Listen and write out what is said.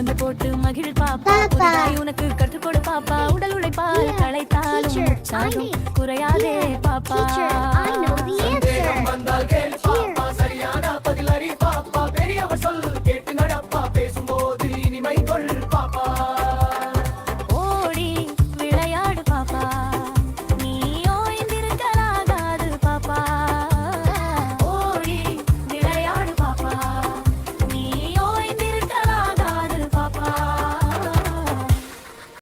பந்து போட்டு மகிழ் பாப்பா. உனக்கு கற்றுக் கொடு பாப்பா. உடல் உழைப்பால் களைத்தாலும் உற்சாகம் குறையாதே பாப்பா. சந்தேகம் பாப்பா. பாப்பா. பெரியவர் சொல் கேட்டு நடப்பா. பேசும்போது இனிமை கொள் பாப்பா.